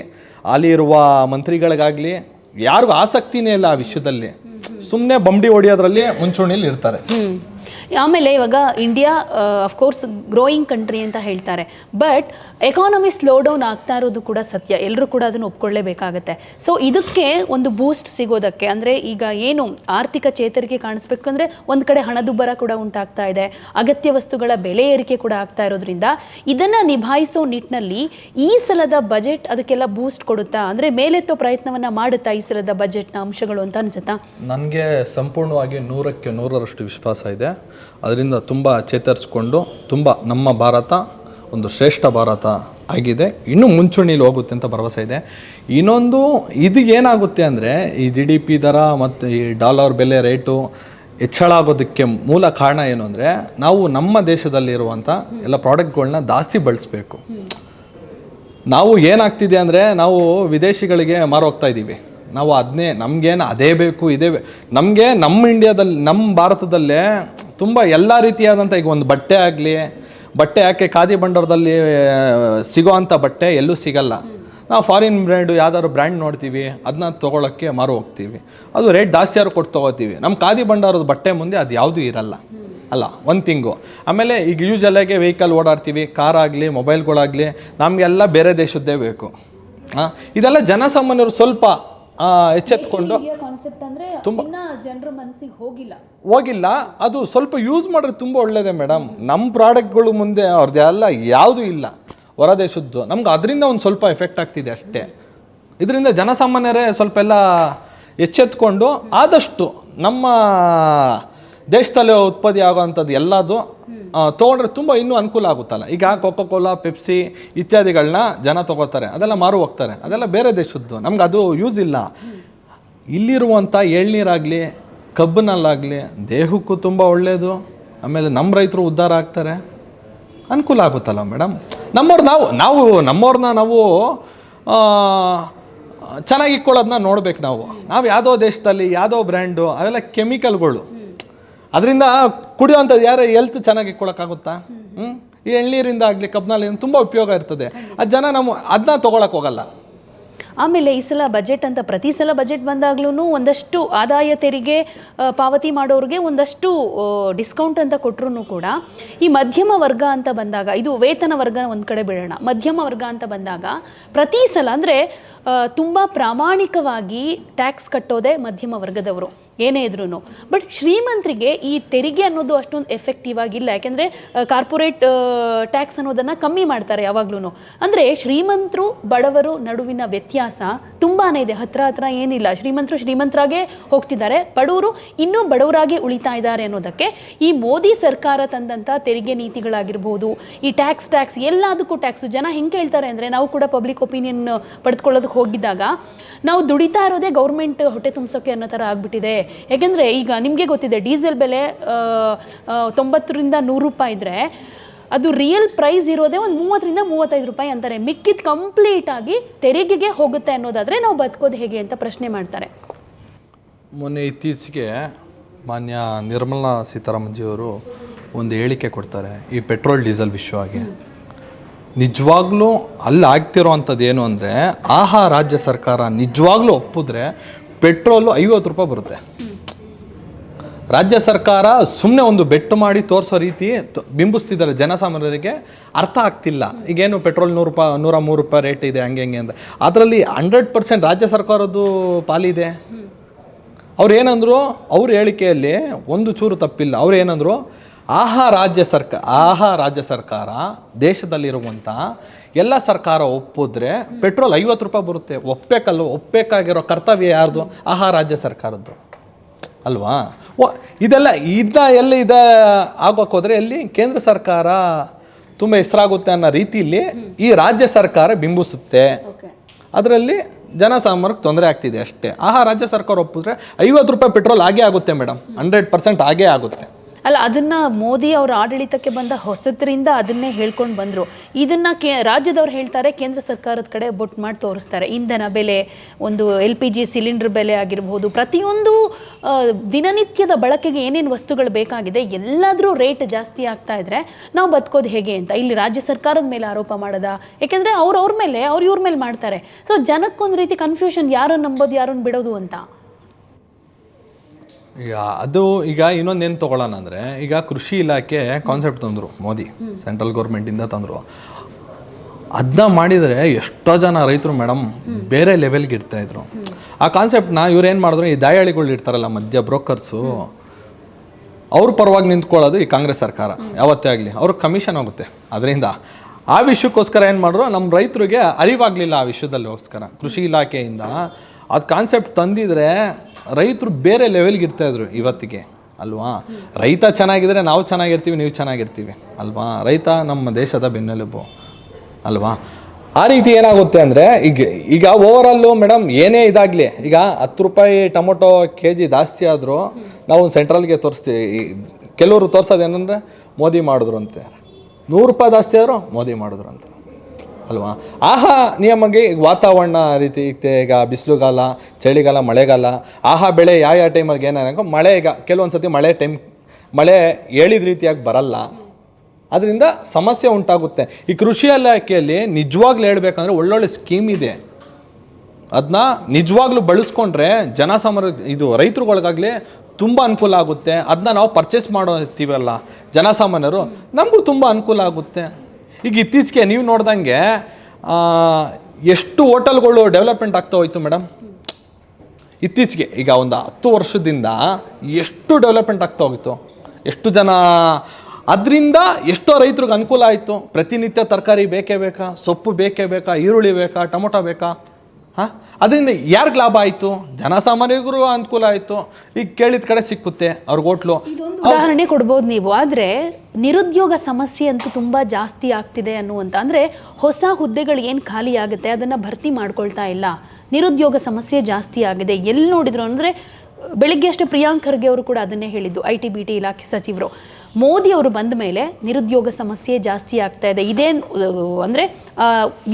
ಅಲ್ಲಿ ಇರುವ ಮಂತ್ರಿಗಳಿಗಾಗಲಿ, ಯಾರಿಗೂ ಆಸಕ್ತಿನೇ ಇಲ್ಲ ಆ ವಿಷಯದಲ್ಲಿ. ಸುಮ್ಮನೆ ಬಂಬಡಿ ಹೊಡಿಯೋದ್ರಲ್ಲಿ ಮುಂಚೂಣಿಯಲ್ಲಿ ಇರ್ತಾರೆ. ಆಮೇಲೆ ಇವಾಗ ಇಂಡಿಯಾ ಅಫ್ಕೋರ್ಸ್ ಗ್ರೋಯಿಂಗ್ ಕಂಟ್ರಿ ಅಂತ ಹೇಳ್ತಾರೆ. ಬಟ್ ಎಕಾನಮಿ ಸ್ಲೋ ಡೌನ್ ಆಗ್ತಾ ಇರೋದು ಕೂಡ ಸತ್ಯ. ಎಲ್ಲರೂ ಕೂಡ ಅದನ್ನು ಒಪ್ಕೊಳ್ಳೇಬೇಕಾಗತ್ತೆ. ಸೊ ಇದಕ್ಕೆ ಒಂದು ಬೂಸ್ಟ್ ಸಿಗೋದಕ್ಕೆ, ಅಂದರೆ ಈಗ ಏನು ಆರ್ಥಿಕ ಚೇತರಿಕೆ ಕಾಣಿಸ್ಬೇಕಂದ್ರೆ ಒಂದು ಕಡೆ ಹಣದುಬ್ಬರ ಕೂಡ ಉಂಟಾಗ್ತಾ ಇದೆ. ಅಗತ್ಯ ವಸ್ತುಗಳ ಬೆಲೆ ಏರಿಕೆ ಕೂಡ ಆಗ್ತಾ ಇರೋದ್ರಿಂದ ಇದನ್ನು ನಿಭಾಯಿಸೋ ನಿಟ್ಟಿನಲ್ಲಿ ಈ ಸಲದ ಬಜೆಟ್ ಅದಕ್ಕೆಲ್ಲ ಬೂಸ್ಟ್ ಕೊಡುತ್ತಾ? ಅಂದರೆ ಮೇಲೆತ್ತೋ ಪ್ರಯತ್ನವನ್ನು ಮಾಡುತ್ತಾ ಈ ಸಲದ ಬಜೆಟ್ನ ಅಂಶಗಳು ಅಂತ ಅನಿಸುತ್ತಾ? ನನಗೆ ಸಂಪೂರ್ಣವಾಗಿ ನೂರಕ್ಕೆ ನೂರರಷ್ಟು ವಿಶ್ವಾಸ ಇದೆ. ಅದರಿಂದ ತುಂಬ ಚೇತರಿಸ್ಕೊಂಡು ತುಂಬ ನಮ್ಮ ಭಾರತ ಒಂದು ಶ್ರೇಷ್ಠ ಭಾರತ ಆಗಿದೆ. ಇನ್ನೂ ಮುಂಚೂಣಿಲಿ ಹೋಗುತ್ತೆ ಅಂತ ಭರವಸೆ ಇದೆ. ಇನ್ನೊಂದು ಇದು ಏನಾಗುತ್ತೆ ಅಂದರೆ ಈ ಜಿ ಡಿ ಪಿ ದರ ಮತ್ತು ಈ ಡಾಲರ್ ಬೆಲೆ ರೇಟು ಹೆಚ್ಚಳ ಆಗೋದಕ್ಕೆ ಮೂಲ ಕಾರಣ ಏನು ಅಂದರೆ ನಾವು ನಮ್ಮ ದೇಶದಲ್ಲಿರುವಂಥ ಎಲ್ಲ ಪ್ರಾಡಕ್ಟ್ಗಳನ್ನ ಜಾಸ್ತಿ ಬಳಸಬೇಕು. ನಾವು ಏನಾಗ್ತಿದೆ ಅಂದರೆ ನಾವು ವಿದೇಶಿಗಳಿಗೆ ಮಾರೋಗ್ತಾ ಇದ್ದೀವಿ. ನಾವು ಅದನ್ನೇ ನಮಗೇನು ಅದೇ ಬೇಕು, ಇದೇ ನಮಗೆ ನಮ್ಮ ಇಂಡಿಯಾದಲ್ಲಿ ನಮ್ಮ ಭಾರತದಲ್ಲೇ ತುಂಬ ಎಲ್ಲ ರೀತಿಯಾದಂಥ ಈಗ ಒಂದು ಬಟ್ಟೆ ಆಗಲಿ, ಬಟ್ಟೆ ಯಾಕೆ ಖಾದಿ ಭಂಡಾರದಲ್ಲಿ ಸಿಗೋ ಅಂಥ ಬಟ್ಟೆ ಎಲ್ಲೂ ಸಿಗಲ್ಲ. ನಾವು ಫಾರಿನ್ ಬ್ರ್ಯಾಂಡು ಯಾವ್ದಾದ್ರು ಬ್ರ್ಯಾಂಡ್ ನೋಡ್ತೀವಿ ಅದನ್ನ ತೊಗೊಳಕ್ಕೆ ಮಾರು ಹೋಗ್ತೀವಿ. ಅದು ರೇಟ್ ಜಾಸ್ತಿ ಯಾರು ಕೊಟ್ಟು ತೊಗೋತೀವಿ. ನಮ್ಮ ಖಾದಿ ಭಂಡಾರದ ಬಟ್ಟೆ ಮುಂದೆ ಅದು ಯಾವುದೂ ಇರಲ್ಲ. ಅಲ್ಲ, ಒಂದು ತಿಂಗು ಆಮೇಲೆ ಈಗ ಯೂಶಲಾಗೆ ವೆಹಿಕಲ್ ಓಡಾಡ್ತೀವಿ ಕಾರ್ ಆಗಲಿ ಮೊಬೈಲ್ಗಳಾಗಲಿ ನಮಗೆಲ್ಲ ಬೇರೆ ದೇಶದ್ದೇ ಬೇಕು. ಹಾಂ ಇದೆಲ್ಲ ಜನಸಾಮಾನ್ಯರು ಸ್ವಲ್ಪ ಎಚ್ಚೆತ್ಕೊಂಡು ಕಾನ್ಸೆಪ್ಟ್ ಅಂದರೆ ಜನರ ಮನಸ್ಸಿಗೆ ಹೋಗಿಲ್ಲ. ಹೋಗಿಲ್ಲ. ಅದು ಸ್ವಲ್ಪ ಯೂಸ್ ಮಾಡಿದ್ರೆ ತುಂಬ ಒಳ್ಳೇದೇ ಮೇಡಮ್ ನಮ್ಮ ಪ್ರಾಡಕ್ಟ್ಗಳು ಮುಂದೆ ಅವ್ರದ್ದೆಲ್ಲ ಯಾವುದೂ ಇಲ್ಲ. ಹೊರದೇಶದ್ದು ನಮ್ಗೆ ಅದರಿಂದ ಒಂದು ಸ್ವಲ್ಪ ಎಫೆಕ್ಟ್ ಆಗ್ತಿದೆ ಅಷ್ಟೇ. ಇದರಿಂದ ಜನಸಾಮಾನ್ಯರೇ ಸ್ವಲ್ಪ ಎಲ್ಲ ಎಚ್ಚೆತ್ಕೊಂಡು ಆದಷ್ಟು ನಮ್ಮ ದೇಶದಲ್ಲಿ ಉತ್ಪತ್ತಿ ಆಗೋವಂಥದ್ದು ಎಲ್ಲದು ತೊಗೊಂಡ್ರೆ ತುಂಬ ಇನ್ನೂ ಅನುಕೂಲ ಆಗುತ್ತಲ್ಲ. ಈಗ ಕೊಕೋ ಕೋಲಾ ಪೆಪ್ಸಿ ಇತ್ಯಾದಿಗಳನ್ನ ಜನ ತಗೋತಾರೆ ಅದೆಲ್ಲ ಮಾರು ಹೋಗ್ತಾರೆ. ಅದೆಲ್ಲ ಬೇರೆ ದೇಶದ್ದು. ನಮ್ಗೆ ಅದು ಯೂಸ್ ಇಲ್ಲ. ಇಲ್ಲಿರುವಂಥ ಎಳ್ನೀರಾಗಲಿ, ಕಬ್ಬಿನಲ್ಲಾಗಲಿ, ದೇಹಕ್ಕೂ ತುಂಬ ಒಳ್ಳೆಯದು ಆಮೇಲೆ ನಮ್ಮ ರೈತರು ಉದ್ಧಾರ ಆಗ್ತಾರೆ. ಅನುಕೂಲ ಆಗುತ್ತಲ್ಲ ಮೇಡಮ್ ನಮ್ಮವ್ರು ನಾವು ನಾವು ನಮ್ಮವ್ರನ್ನ ನಾವು ಚೆನ್ನಾಗಿ ಇಕ್ಕೊಳ್ಳೋದನ್ನ ನೋಡ್ಬೇಕು ನಾವು. ನಾವು ಯಾವುದೋ ದೇಶದಲ್ಲಿ, ಯಾವುದೋ ಬ್ರ್ಯಾಂಡು ಅವೆಲ್ಲ ಕೆಮಿಕಲ್ಗಳು ಅದರಿಂದ ಕುಡಿಯೋವಂಥದ್ದು ಯಾರ ಹೆಲ್ತ್ ಚೆನ್ನಾಗಿ ಇಟ್ಕೊಳಕ್ಕಾಗುತ್ತಾ? ಹ್ಞೂ ಈ ಎಳ್ನೀರಿಂದ ಆಗಲಿ ಕಬ್ಬಿನಲ್ಲಿ ತುಂಬ ಉಪಯೋಗ ಇರ್ತದೆ. ಆ ಜನ ನಮ್ಮ ಅದನ್ನ ತೊಗೊಳಕ್ಕೆ ಹೋಗಲ್ಲ. ಆಮೇಲೆ ಈ ಸಲ ಬಜೆಟ್ ಅಂತ ಪ್ರತಿ ಸಲ ಬಜೆಟ್ ಬಂದಾಗ್ಲೂ ಒಂದಷ್ಟು ಆದಾಯ ತೆರಿಗೆ ಪಾವತಿ ಮಾಡೋರಿಗೆ ಒಂದಷ್ಟು ಡಿಸ್ಕೌಂಟ್ ಅಂತ ಕೊಟ್ಟರು ಕೂಡ ಈ ಮಧ್ಯಮ ವರ್ಗ ಅಂತ ಬಂದಾಗ, ಇದು ವೇತನ ವರ್ಗ ಒಂದು ಕಡೆ ಬಿಡೋಣ. ಮಧ್ಯಮ ವರ್ಗ ಅಂತ ಬಂದಾಗ ಪ್ರತಿ ಸಲ ಅಂದರೆ ತುಂಬ ಪ್ರಾಮಾಣಿಕವಾಗಿ ಟ್ಯಾಕ್ಸ್ ಕಟ್ಟೋದೇ ಮಧ್ಯಮ ವರ್ಗದವರು, ಏನೇ ಇದ್ರೂ ಬಟ್ ಶ್ರೀಮಂತರಿಗೆ ಈ ತೆರಿಗೆ ಅನ್ನೋದು ಅಷ್ಟೊಂದು ಎಫೆಕ್ಟಿವ್ ಆಗಿಲ್ಲ. ಯಾಕೆಂದರೆ ಕಾರ್ಪೊರೇಟ್ ಟ್ಯಾಕ್ಸ್ ಅನ್ನೋದನ್ನು ಕಮ್ಮಿ ಮಾಡ್ತಾರೆ ಯಾವಾಗ್ಲೂ ಅಂದರೆ ಶ್ರೀಮಂತರು, ಬಡವರು ನಡುವಿನ ವ್ಯತ್ಯಾಸ ತುಂಬಾ ಇದೆ. ಹತ್ರ ಹತ್ರ ಏನಿಲ್ಲ. ಶ್ರೀಮಂತರು ಶ್ರೀಮಂತರಾಗೆ ಹೋಗ್ತಿದ್ದಾರೆ. ಬಡವರು ಇನ್ನೂ ಬಡವರಾಗಿ ಉಳಿತಾ ಇದ್ದಾರೆ ಅನ್ನೋದಕ್ಕೆ ಈ ಮೋದಿ ಸರ್ಕಾರ ತಂದಂಥ ತೆರಿಗೆ ನೀತಿಗಳಾಗಿರ್ಬೋದು, ಈ ಟ್ಯಾಕ್ಸ್ ಟ್ಯಾಕ್ಸ್ ಎಲ್ಲದಕ್ಕೂ ಟ್ಯಾಕ್ಸ್ ಜನ ಹೆಂಗೆ ಕೇಳ್ತಾರೆ ಅಂದರೆ ನಾವು ಕೂಡ ಪಬ್ಲಿಕ್ ಒಪಿನಿಯನ್ ಪಡೆದುಕೊಳ್ಳೋದಕ್ಕೆ ಹೋಗಿದ್ದಾಗ ನಾವು ದುಡಿತಾ ಇರೋದೇ ಗೌರ್ಮೆಂಟ್ ಹೊಟ್ಟೆ ತುಂಬಿಸೋಕೆ ಅನ್ನೋ ಥರ ಆಗ್ಬಿಟ್ಟಿದೆ. ಯಾಕೆಂದರೆ ಈಗ ನಿಮಗೆ ಗೊತ್ತಿದೆ, ಡೀಸೆಲ್ ಬೆಲೆ ತೊಂಬತ್ತರಿಂದ ನೂರು ರೂಪಾಯಿ ಇದ್ದರೆ ಅದು ರಿಯಲ್ ಪ್ರೈಸ್ ಇರೋದೇ ಒಂದು ಮೂವತ್ತರಿಂದ ಮೂವತ್ತೈದು ರೂಪಾಯಿ ಅಂತಾರೆ. ಮಿಕ್ಕಿದ ಕಂಪ್ಲೀಟ್ ಆಗಿ ತೆರಿಗೆಗೆ ಹೋಗುತ್ತೆ ಅನ್ನೋದಾದರೆ ನಾವು ಬದುಕೋದು ಹೇಗೆ ಅಂತ ಪ್ರಶ್ನೆ ಮಾಡ್ತಾರೆ. ಮೊನ್ನೆ ಇತ್ತೀಚೆಗೆ ಮಾನ್ಯ ನಿರ್ಮಲಾ ಸೀತಾರಾಮನ್ಜಿಯವರು ಒಂದು ಹೇಳಿಕೆ ಕೊಡ್ತಾರೆ ಈ ಪೆಟ್ರೋಲ್, ಡೀಸೆಲ್ ವಿಷಯವಾಗಿ ನಿಜವಾಗ್ಲೂ ಅಲ್ಲಿ ಆಗ್ತಿರೋ ಅಂಥದ್ದು ಏನು ಅಂದರೆ, ಆಹಾ ರಾಜ್ಯ ಸರ್ಕಾರ ನಿಜವಾಗ್ಲೂ ಒಪ್ಪಿದ್ರೆ ಪೆಟ್ರೋಲು ಐವತ್ತು ರೂಪಾಯಿ ಬರುತ್ತೆ. ರಾಜ್ಯ ಸರ್ಕಾರ ಸುಮ್ಮನೆ ಒಂದು ಬೆಟ್ಟು ಮಾಡಿ ತೋರಿಸೋ ರೀತಿ ಬಿಂಬಿಸ್ತಿದ್ದಾರೆ ಜನಸಾಮಾನ್ಯರಿಗೆ ಅರ್ಥ ಆಗ್ತಿಲ್ಲ. ಈಗೇನು ಪೆಟ್ರೋಲ್ ನೂರು ರೂಪಾಯಿ ನೂರ ಮೂರು ರೂಪಾಯಿ ರೇಟ್ ಇದೆ ಹಂಗೆ ಹಂಗೆ ಅಂತ. ಅದರಲ್ಲಿ ಹಂಡ್ರೆಡ್ ಪರ್ಸೆಂಟ್ ರಾಜ್ಯ ಸರ್ಕಾರದ್ದು ಪಾಲಿದೆ. ಅವ್ರು ಏನಂದ್ರು ಅವ್ರ ಹೇಳಿಕೆಯಲ್ಲಿ ಒಂದು ಚೂರು ತಪ್ಪಿಲ್ಲ. ಅವ್ರು ಏನಂದ್ರು ಆಹಾ ರಾಜ್ಯ ಸರ್ಕಾರ ಆಹಾ ರಾಜ್ಯ ಸರ್ಕಾರ ದೇಶದಲ್ಲಿರುವಂಥ ಎಲ್ಲ ಸರ್ಕಾರ ಒಪ್ಪಿದ್ರೆ ಪೆಟ್ರೋಲ್ ಐವತ್ತು ರೂಪಾಯಿ ಬರುತ್ತೆ. ಒಪ್ಪೇಕಲ್ಲ ಒಪ್ಪಬೇಕಾಗಿರೋ ಕರ್ತವ್ಯ ಯಾರ್ದು? ಆಹಾ ರಾಜ್ಯ ಸರ್ಕಾರದ್ದು. ಅಲ್ವಾ? ಓ ಇದೆಲ್ಲ ಇದ ಎಲ್ಲಿ ಇದ ಆಗೋಕೆ ಹೋದರೆ ಎಲ್ಲಿ ಕೇಂದ್ರ ಸರ್ಕಾರ ತುಂಬ ಹೆಸರಾಗುತ್ತೆ ಅನ್ನೋ ರೀತಿಯಲ್ಲಿ ಈ ರಾಜ್ಯ ಸರ್ಕಾರ ಬಿಂಬಿಸುತ್ತೆ. ಅದರಲ್ಲಿ ಜನಸಾಮಾನ್ಯಕ್ಕೆ ತೊಂದರೆ ಆಗ್ತಿದೆ ಅಷ್ಟೇ. ಆಹಾ ರಾಜ್ಯ ಸರ್ಕಾರ ಒಪ್ಪಿದ್ರೆ ಐವತ್ತು ರೂಪಾಯಿ ಪೆಟ್ರೋಲ್ ಆಗೇ ಆಗುತ್ತೆ ಮೇಡಮ್. ಹಂಡ್ರೆಡ್ ಪರ್ಸೆಂಟ್ ಆಗೇ ಆಗುತ್ತೆ. ಅಲ್ಲ, ಅದನ್ನ ಮೋದಿ ಅವರ ಆಡಳಿತಕ್ಕೆ ಬಂದ ಹೊಸತರಿಂದ ಅದನ್ನೇ ಹೇಳ್ಕೊಂಡು ಬಂದರು. ಇದನ್ನ ಕೇ, ರಾಜ್ಯದವ್ರು ಹೇಳ್ತಾರೆ, ಕೇಂದ್ರ ಸರ್ಕಾರದ ಕಡೆ ಬೊಟ್ಟು ಮಾಡಿ ತೋರಿಸ್ತಾರೆ. ಇಂಧನ ಬೆಲೆ, ಒಂದು ಎಲ್ ಪಿ ಜಿ ಸಿಲಿಂಡರ್ ಬೆಲೆ ಆಗಿರ್ಬೋದು, ಪ್ರತಿಯೊಂದು ದಿನನಿತ್ಯದ ಬಳಕೆಗೆ ಏನೇನು ವಸ್ತುಗಳು ಬೇಕಾಗಿದೆ, ಎಲ್ಲಾದರೂ ರೇಟ್ ಜಾಸ್ತಿ ಆಗ್ತಾ ಇದ್ರೆ ನಾವು ಬದುಕೋದು ಹೇಗೆ ಅಂತ. ಇಲ್ಲಿ ರಾಜ್ಯ ಸರ್ಕಾರದ ಮೇಲೆ ಆರೋಪ ಮಾಡದ. ಯಾಕೆಂದರೆ ಅವ್ರು ಅವ್ರ ಮೇಲೆ, ಅವ್ರು ಇವ್ರ ಮೇಲೆ ಮಾಡ್ತಾರೆ. ಸೊ ಜನಕ್ಕೊಂದು ರೀತಿ ಕನ್ಫ್ಯೂಷನ್ ಯಾರನ್ನು ನಂಬೋದು, ಯಾರನ್ನು ಬಿಡೋದು ಅಂತ. ಈಗ ಅದು ಈಗ ಇನ್ನೊಂದೇನು ತೊಗೊಳ್ಳೋಣ ಅಂದರೆ ಈಗ ಕೃಷಿ ಇಲಾಖೆ ಕಾನ್ಸೆಪ್ಟ್ ತಂದರು ಮೋದಿ ಸೆಂಟ್ರಲ್ ಗೌರ್ಮೆಂಟಿಂದ ತಂದರು. ಅದನ್ನ ಮಾಡಿದರೆ ಎಷ್ಟೋ ಜನ ರೈತರು ಮೇಡಮ್ ಬೇರೆ ಲೆವೆಲ್ಗೆ ಇಡ್ತಾ ಇದ್ರು. ಆ ಕಾನ್ಸೆಪ್ಟ್ನ ಇವ್ರು ಏನು ಮಾಡಿದ್ರು ಈ ದಾಯಾಳಿಗಳು ಇರ್ತಾರಲ್ಲ ಮಧ್ಯ ಬ್ರೋಕರ್ಸು ಅವ್ರ ಪರವಾಗಿ ನಿಂತ್ಕೊಳ್ಳೋದು ಈ ಕಾಂಗ್ರೆಸ್ ಸರ್ಕಾರ. ಯಾವತ್ತೇ ಆಗಲಿ ಅವ್ರಿಗೆ ಕಮಿಷನ್ ಹೋಗುತ್ತೆ ಅದರಿಂದ ಆ ವಿಷಯಕ್ಕೋಸ್ಕರ ಏನು ಮಾಡಿದ್ರು ನಮ್ಮ ರೈತರಿಗೆ ಅರಿವಾಗಲಿಲ್ಲ ಆ ವಿಷಯದಲ್ಲಿಗೋಸ್ಕರ ಕೃಷಿ ಇಲಾಖೆಯಿಂದ ಅದು ಕಾನ್ಸೆಪ್ಟ್ ತಂದಿದ್ರೆ ರೈತರು ಬೇರೆ ಲೆವೆಲ್ಗೆ ಇರ್ತಾಯಿದ್ರು ಇವತ್ತಿಗೆ, ಅಲ್ವಾ? ರೈತ ಚೆನ್ನಾಗಿದ್ದರೆ ನಾವು ಚೆನ್ನಾಗಿರ್ತೀವಿ, ನೀವು ಚೆನ್ನಾಗಿರ್ತೀವಿ, ಅಲ್ವಾ? ರೈತ ನಮ್ಮ ದೇಶದ ಬೆನ್ನೆಲುಬು, ಅಲ್ವಾ? ಆ ರೀತಿ ಏನಾಗುತ್ತೆ ಅಂದರೆ, ಈಗ ಈಗ ಓವರಲ್ಲು ಮೇಡಮ್ ಏನೇ ಇದಾಗಲಿ, ಈಗ ಹತ್ತು ರೂಪಾಯಿ ಟೊಮೊಟೊ ಕೆ ಜಿ ಜಾಸ್ತಿ ಆದರೂ ನಾವು ಸೆಂಟ್ರಲ್ಗೆ ತೋರಿಸ್ತೀವಿ. ಕೆಲವರು ತೋರಿಸೋದೇನೆಂದರೆ ಮೋದಿ ಮಾಡಿದ್ರು ಅಂತೆ. ನೂರು ರೂಪಾಯಿ ಜಾಸ್ತಿ ಆದರೂ ಮೋದಿ ಮಾಡಿದ್ರು ಅಂತ. ಅಲ್ವಾ? ಆಹಾ, ನಿಯಮಗೆ ಈಗ ವಾತಾವರಣ ರೀತಿ ಇತ್ತೆ. ಈಗ ಬಿಸಿಲುಗಾಲ, ಚಳಿಗಾಲ, ಮಳೆಗಾಲ, ಆಹಾ ಬೆಳೆ ಯಾವ ಯಾವ ಟೈಮಲ್ಲಿ ಏನಾಗೋ ಮಳೆ ಈಗ ಕೆಲವೊಂದು ಸತಿ ಮಳೆ ಟೈಮ್ ಮಳೆ ಹೇಳಿದ ರೀತಿಯಾಗಿ ಬರಲ್ಲ. ಅದರಿಂದ ಸಮಸ್ಯೆ ಉಂಟಾಗುತ್ತೆ. ಈ ಕೃಷಿ ಇಲಾಖೆಯಲ್ಲಿ ನಿಜವಾಗ್ಲೂ ಹೇಳಬೇಕಂದ್ರೆ ಒಳ್ಳೊಳ್ಳೆ ಸ್ಕೀಮ್ ಇದೆ. ಅದನ್ನ ನಿಜವಾಗ್ಲೂ ಬಳಸ್ಕೊಂಡ್ರೆ ಜನಸಾಮರ ಇದು ರೈತರುಗಳಿಗಾಗಲಿ ತುಂಬ ಅನುಕೂಲ ಆಗುತ್ತೆ. ಅದನ್ನ ನಾವು ಪರ್ಚೇಸ್ ಮಾಡೋತೀವಲ್ಲ ಜನಸಾಮಾನ್ಯರು ನಮಗೂ ತುಂಬ ಅನುಕೂಲ ಆಗುತ್ತೆ. ಈಗ ಇತ್ತೀಚೆಗೆ ನೀವು ನೋಡ್ದಂಗೆ ಎಷ್ಟು ಹೋಟೆಲ್ಗಳು ಡೆವಲಪ್ಮೆಂಟ್ ಆಗ್ತಾ ಹೋಯ್ತು ಮೇಡಮ್ ಇತ್ತೀಚೆಗೆ ಈಗ ಒಂದು ಹತ್ತು ವರ್ಷದಿಂದ ಎಷ್ಟು ಡೆವಲಪ್ಮೆಂಟ್ ಆಗ್ತಾ ಹೋಗಿತ್ತು? ಎಷ್ಟು ಜನ, ಅದರಿಂದ ಎಷ್ಟೋ ರೈತರಿಗೆ ಅನುಕೂಲ ಆಯಿತು. ಪ್ರತಿನಿತ್ಯ ತರಕಾರಿ ಬೇಕೇ ಬೇಕಾ? ಸೊಪ್ಪು ಬೇಕೇ ಬೇಕಾ? ಈರುಳ್ಳಿ ಬೇಕಾ? ಟೊಮೊಟೊ ಬೇಕಾ? ಹಾಂ? ಅದರಿಂದ ಯಾರಿಗೆ ಲಾಭ ಆಯಿತು? ಜನಸಾಮಾನ್ಯರಿಗೂ ಅನುಕೂಲ ಆಯಿತು. ಈಗ ಕೇಳಿದ ಕಡೆ ಸಿಕ್ಕುತ್ತೆ ಅವ್ರಿಗೆ ಹೋಟ್ಲು. ಉದಾಹರಣೆ ಕೊಡ್ಬೋದು ನೀವು. ಆದರೆ ನಿರುದ್ಯೋಗ ಸಮಸ್ಯೆ ಅಂತೂ ತುಂಬ ಜಾಸ್ತಿ ಆಗ್ತಿದೆ ಅನ್ನುವಂಥ ಅಂದರೆ ಹೊಸ ಹುದ್ದೆಗಳು ಏನು ಖಾಲಿ ಆಗುತ್ತೆ ಅದನ್ನು ಭರ್ತಿ ಮಾಡ್ಕೊಳ್ತಾ ಇಲ್ಲ. ನಿರುದ್ಯೋಗ ಸಮಸ್ಯೆ ಜಾಸ್ತಿ ಆಗಿದೆ. ಎಲ್ಲಿ ನೋಡಿದ್ರು ಅಂದರೆ ಬೆಳಿಗ್ಗೆ ಅಷ್ಟೇ ಪ್ರಿಯಾಂಕ್ ಖರ್ಗೆ ಅವರು ಕೂಡ ಅದನ್ನೇ ಹೇಳಿದ್ದು ಐ ಟಿ ಬಿ ಟಿ ಇಲಾಖೆ ಸಚಿವರು. ಮೋದಿ ಅವರು ಬಂದ ಮೇಲೆ ನಿರುದ್ಯೋಗ ಸಮಸ್ಯೆ ಜಾಸ್ತಿ ಆಗ್ತಾ ಇದೆ. ಇದೇ ಅಂದರೆ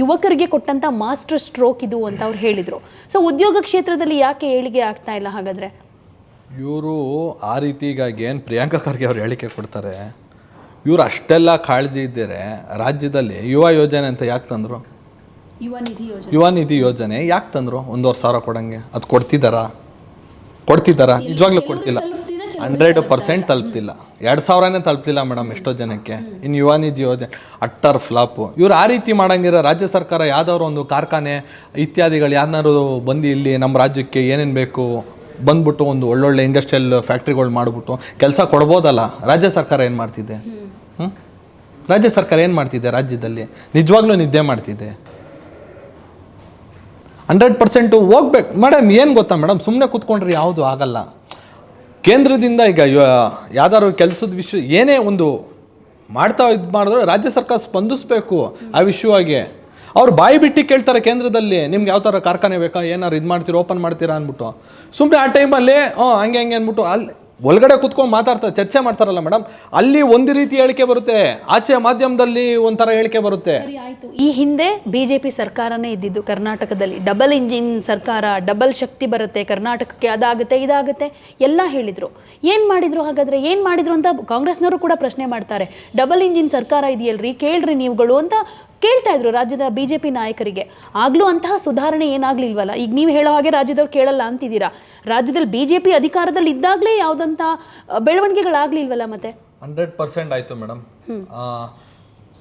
ಯುವಕರಿಗೆ ಕೊಟ್ಟಂಥ ಮಾಸ್ಟರ್ ಸ್ಟ್ರೋಕ್ ಇದು ಅಂತ ಅವ್ರು ಹೇಳಿದರು. ಸೊ ಉದ್ಯೋಗ ಕ್ಷೇತ್ರದಲ್ಲಿ ಯಾಕೆ ಏಳಿಗೆ ಆಗ್ತಾ ಇಲ್ಲ ಹಾಗಾದರೆ? ಇವರು ಆ ರೀತಿ ಈಗ ಏನು ಪ್ರಿಯಾಂಕಾ ಖರ್ಗೆ ಅವ್ರು ಹೇಳಿಕೆ ಕೊಡ್ತಾರೆ. ಇವರು ಅಷ್ಟೆಲ್ಲ ಕಾಳಜಿ ಇದ್ದರೆ ರಾಜ್ಯದಲ್ಲಿ ಯುವ ಯೋಜನೆ ಅಂತ ಯಾಕೆ ತಂದರು? ಯುವ ನಿಧಿ ಯೋಜನೆ. ಯುವ ನಿಧಿ ಯೋಜನೆ ಯಾಕೆ ತಂದರು? ಒಂದೂವರೆ ಸಾವಿರ ಕೊಡಂಗೆ. ಅದು ಕೊಡ್ತಿದ್ದಾರಾ ಕೊಡ್ತಿದ್ದಾರಾ ನಿಜವಾಗ್ಲೂ ಕೊಡ್ತಿಲ್ಲ. ಹಂಡ್ರೆಡ್ ಪರ್ಸೆಂಟ್ ತಲುಪ್ತಿಲ್ಲ. ಎರಡು ಸಾವಿರನೇ ತಲುಪ್ತಿಲ್ಲ ಮೇಡಮ್ ಎಷ್ಟೋ ಜನಕ್ಕೆ. ಇನ್ನು ಯುವ ನಿಧಿ ಯೋಜನೆ, ಅಟ್ಟರ್ ಫ್ಲಾಪು. ಇವ್ರು ಆ ರೀತಿ ಮಾಡಂಗಿರೋ ರಾಜ್ಯ ಸರ್ಕಾರ ಯಾವ್ದಾದ್ರು ಒಂದು ಕಾರ್ಖಾನೆ ಇತ್ಯಾದಿಗಳು ಯಾರನ್ನಾರು ಬಂದು ಇಲ್ಲಿ ನಮ್ಮ ರಾಜ್ಯಕ್ಕೆ ಏನೇನು ಬೇಕು ಬಂದ್ಬಿಟ್ಟು ಒಂದು ಒಳ್ಳೊಳ್ಳೆ ಇಂಡಸ್ಟ್ರಿಯಲ್ ಫ್ಯಾಕ್ಟ್ರಿಗಳು ಮಾಡಿಬಿಟ್ಟು ಕೆಲಸ ಕೊಡ್ಬೋದಲ್ಲ. ರಾಜ್ಯ ಸರ್ಕಾರ ಏನು ಮಾಡ್ತಿದೆ? ಹ್ಞೂ ರಾಜ್ಯ ಸರ್ಕಾರ ಏನು ಮಾಡ್ತಿದೆ ರಾಜ್ಯದಲ್ಲಿ? ನಿಜವಾಗ್ಲೂ ನಿದ್ದೆ ಮಾಡ್ತಿದೆ. ಹಂಡ್ರೆಡ್ ಪರ್ಸೆಂಟು ಹೋಗ್ಬೇಕು. ಮೇಡಮ್, ಏನು ಗೊತ್ತಾ ಮೇಡಮ್? ಸುಮ್ಮನೆ ಕೂತ್ಕೊಂಡ್ರೆ ಯಾವುದು ಆಗಲ್ಲ. ಕೇಂದ್ರದಿಂದ ಈಗ ಯಾವ್ದಾದ್ರು ಕೆಲಸದ ವಿಷಯ ಏನೇ ಒಂದು ಮಾಡ್ತಾ ಇದು ಮಾಡಿದ್ರೆ ರಾಜ್ಯ ಸರ್ಕಾರ ಸ್ಪಂದಿಸ್ಬೇಕು ಆ ವಿಷಯವಾಗಿ. ಅವ್ರು ಬಾಯಿ ಬಿಟ್ಟು ಕೇಳ್ತಾರೆ ಕೇಂದ್ರದಲ್ಲಿ, ನಿಮ್ಗೆ ಯಾವ ಥರ ಕಾರ್ಖಾನೆ ಬೇಕಾ ಏನಾರು ಇದು ಮಾಡ್ತೀರಾ, ಓಪನ್ ಮಾಡ್ತೀರಾ ಅಂದ್ಬಿಟ್ಟು. ಸುಮ್ಮನೆ ಆ ಟೈಮಲ್ಲಿ ಹ್ಞೂ ಹಂಗೆ ಹಂಗೆ ಅಂದ್ಬಿಟ್ಟು, ಅಲ್ಲಿ ಒಳಗಡೆ ಕುತ್ಕೊಂಡು ಮಾತಾಡ್ತಾರೆ ಚರ್ಚೆ ಮಾಡ್ತಾರಲ್ಲ ಮೇಡಮ್? ಅಲ್ಲಿ ಒಂದು ರೀತಿ ಹೇಳಿಕೆ ಬರುತ್ತೆ. ಆಚೆ ಮಾಧ್ಯಮದಲ್ಲಿ ಒಂಥರ ಹೇಳಿಕೆ ಬರುತ್ತೆ. ಸರಿ, ಆಯ್ತು. ಈ ಹಿಂದೆ ಬಿಜೆಪಿ ಸರ್ಕಾರನೇ ಇದ್ದಿದ್ದು ಕರ್ನಾಟಕದಲ್ಲಿ. ಡಬಲ್ ಇಂಜಿನ್ ಸರ್ಕಾರ, ಡಬಲ್ ಶಕ್ತಿ ಬರುತ್ತೆ, ಕರ್ನಾಟಕಕ್ಕೆ ಅದಾಗುತ್ತೆ, ಇದಾಗುತ್ತೆ, ಎಲ್ಲ ಹೇಳಿದ್ರು. ಏನ್ ಮಾಡಿದ್ರು ಹಾಗಾದ್ರೆ? ಏನ್ ಮಾಡಿದ್ರು ಅಂತ ಕಾಂಗ್ರೆಸ್ನವರು ಕೂಡ ಪ್ರಶ್ನೆ ಮಾಡ್ತಾರೆ. ಡಬಲ್ ಇಂಜಿನ್ ಸರ್ಕಾರ ಇದೆಯಲ್ರಿ? ಕೇಳ್ರಿ ನೀವುಗಳು ಅಂತ ಕೇಳ್ತಾ ಇದ್ರು ರಾಜ್ಯದ ಬಿಜೆಪಿ ನಾಯಕರಿಗೆ. ಆಗ್ಲೂ ಅಂತಹ ಸುಧಾರಣೆ ಏನಾಗ್ಲಿಲ್ವಲ್ಲ? ಈಗ ನೀವು ಹೇಳೋ ಹಾಗೆ ರಾಜ್ಯದವ್ರು ಕೇಳಲ್ಲ ಅಂತಿದ್ದೀರಾ? ರಾಜ್ಯದಲ್ಲಿ ಬಿಜೆಪಿ ಅಧಿಕಾರದಲ್ಲಿ ಇದ್ದಾಗಲೇ ಯಾವುದಂತ ಬೆಳವಣಿಗೆಗಳಾಗ್ಲಿಲ್ವಲ್ಲ ಮತ್ತೆ? ಹಂಡ್ರೆಡ್ ಪರ್ಸೆಂಟ್ ಆಯ್ತು ಮೇಡಮ್.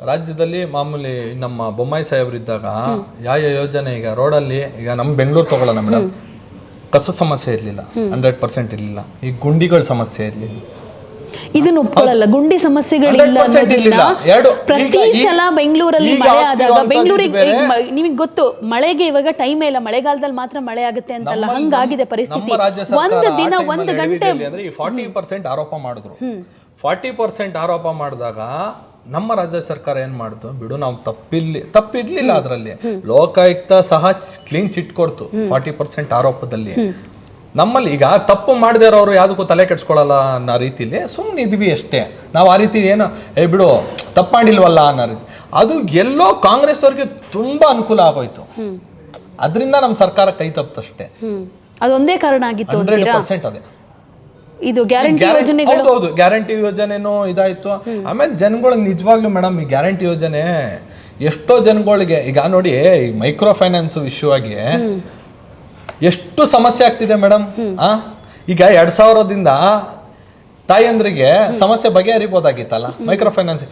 ರಾಜ್ಯದಲ್ಲಿ ಮಾಮೂಲಿ ನಮ್ಮ ಬೊಮ್ಮಾಯಿ ಸಾಹೇಬ್ರು ಇದ್ದಾಗ ಯಾವ ಯೋಜನೆ ಈಗ ರೋಡಲ್ಲಿ ಈಗ ನಮ್ಮ ಬೆಂಗಳೂರು ತಗೊಳ್ಳೋಣ ಮೇಡಮ್. ಕಸ ಸಮಸ್ಯೆ ಇರಲಿಲ್ಲ. ಹಂಡ್ರೆಡ್ ಪರ್ಸೆಂಟ್ ಇರಲಿಲ್ಲ. ಈ ಗುಂಡಿಗಳ ಸಮಸ್ಯೆ ಇರಲಿಲ್ಲ. ಇದನ್ನ ಒಪ್ಕೊಳ್ಳಲ್ಲ. ಗುಂಡಿ ಸಮಸ್ಯೆಗಳಿಲ್ಲ 100% ಅನ್ನೋದನ್ನ ಇರ್ಲಿಲ್ಲ. ಪ್ರತಿ ಸಲ ಬೆಂಗಳೂರಲ್ಲಿ ಮಳೆ ಆದಾಗ ಬೆಂಗಳೂರಿಗೆ ನಿಮಗೆ ಗೊತ್ತು ಮಳೆಗೆ ಇವಾಗ ಟೈಮ್ ಇಲ್ಲ. ಮಳೆಗಾಲದಲ್ಲಿ ಮಾತ್ರ ಮಳೆ ಆಗುತ್ತೆ ಅಂತಲ್ಲ. ಹಂಗಾಗಿದೆ ಪರಿಸ್ಥಿತಿ. ಒಂದು ದಿನ ಒಂದು ಗಂಟೆ ಫಾರ್ಟಿ ಪರ್ಸೆಂಟ್ ಆರೋಪ ಮಾಡಿದ್ರು. ಫಾರ್ಟಿ ಪರ್ಸೆಂಟ್ ಆರೋಪ ಮಾಡಿದಾಗ ನಮ್ಮ ರಾಜ್ಯ ಸರ್ಕಾರ ಏನ್ ಮಾಡ್ತು? ಬಿಡು ನಾವು ತಪ್ಪಿರ್ಲಿ ತಪ್ಪಿರ್ಲಿಲ್ಲ ಅದರಲ್ಲಿ. ಲೋಕಾಯುಕ್ತ ಸಹ ಕ್ಲೀನ್ ಚಿಟ್ ಕೊಡ್ತು ಫಾರ್ಟಿ ಪರ್ಸೆಂಟ್ ಆರೋಪದಲ್ಲಿ. ನಮ್ಮಲ್ಲಿ ಈಗ ತಪ್ಪು ಮಾಡದೇ ಇರೋರು ಯಾವುದಕ್ಕೂ ತಲೆ ಕೆಡ್ಸ್ಕೊಳ್ಳಲ್ಲ ಅನ್ನೋ ರೀತಿಲಿ ಸುಮ್ಮನೆ ಇದ್ವಿ ಅಷ್ಟೇ. ನಾವು ಆ ರೀತಿ ಏನು ಏ ಬಿಡು ತಪ್ಪು ಮಾಡಿಲ್ವಲ್ಲ ಅನ್ನೋ ರೀತಿ. ಅದು ಎಲ್ಲೋ ಕಾಂಗ್ರೆಸ್ ಅವ್ರಿಗೆ ತುಂಬಾ ಅನುಕೂಲ ಆಗೋಯ್ತು. ಅದರಿಂದ ನಮ್ಮ ಸರ್ಕಾರ ಕೈ ತಪ್ಪತಷ್ಟೇ ಅದೊಂದೇ ಕಾರಣ ಆಗಿತ್ತು ಹಂಡ್ರೆಡ್ ಅಂತೀರಾ? ಪರ್ಸೆಂಟ್ ಅದೇ. ಇದು ಗ್ಯಾರಂಟಿ ಯೋಜನೆ ಹೌದೌದು ಗ್ಯಾರಂಟಿ ಯೋಜನೆನೂ ಇದಾಯ್ತು. ಆಮೇಲೆ ಜನಗಳಿಗೆ ನಿಜವಾಗ್ಲೂ ಮೇಡಮ್ ಈ ಗ್ಯಾರಂಟಿ ಯೋಜನೆ ಎಷ್ಟೋ ಜನಗಳಿಗೆ ಈಗ ನೋಡಿ ಈ ಮೈಕ್ರೋ ಫೈನಾನ್ಸ್ ವಿಷಯವಾಗಿ ಎಷ್ಟು ಸಮಸ್ಯೆ ಆಗ್ತಿದೆ ಮೇಡಮ್ ಆ? ಈಗ ಎರಡ್ ಸಾವಿರದಿಂದ ತಾಯಂದ್ರಿಗೆ ಸಮಸ್ಯೆ ಬಗೆಹರಿಬೋದಾಗಿತ್ತಲ್ಲ ಮೈಕ್ರೋ ಫೈನಾನ್ಸ್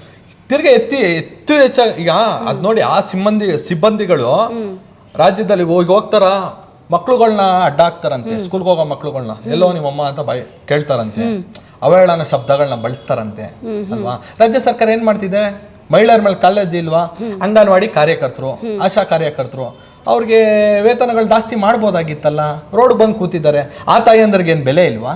ತಿರ್ಗಿ ಎತ್ತಿ ಹೆಚ್ಚು ಹೆಚ್ಚ ಈಗ ಅದ್ ನೋಡಿ ಆ ಸಿಬ್ಬಂದಿ ಸಿಬ್ಬಂದಿಗಳು ರಾಜ್ಯದಲ್ಲಿ ಹೋಗಿ ಹೋಗ್ತಾರ? ಮಕ್ಳುಗಳನ್ನ ಅಡ್ಡ ಹಾಕ್ತಾರಂತೆ ಸ್ಕೂಲ್ಗೆ ಹೋಗೋ ಮಕ್ಳುಗಳನ್ನ ಎಲ್ಲೋ ನಿಮ್ಮಮ್ಮ ಅಂತ ಬಾಯ್ ಕೇಳ್ತಾರಂತೆ. ಅವಹೇಳನ ಶಬ್ದಗಳನ್ನ ಬಳಸ್ತಾರಂತೆ ಅಲ್ವಾ? ರಾಜ್ಯ ಸರ್ಕಾರ ಏನ್ ಮಾಡ್ತಿದೆ? ಮಹಿಳೆಯರ ಮೇಲೆ ಕಾಲೇಜ್ ಇಲ್ವಾ? ಅಂಗನವಾಡಿ ಕಾರ್ಯಕರ್ತರು ಆಶಾ ಕಾರ್ಯಕರ್ತರು ಅವ್ರಿಗೆ ವೇತನಗಳು ಜಾಸ್ತಿ ಮಾಡ್ಬೋದಾಗಿತ್ತಲ್ಲ ರೋಡ್ ಬಂದು ಕೂತಿದ್ದಾರೆ ಆ ತಾಯಿಯಂದ್ರಿಗೆ ಏನು ಬೆಲೆ ಇಲ್ವಾ?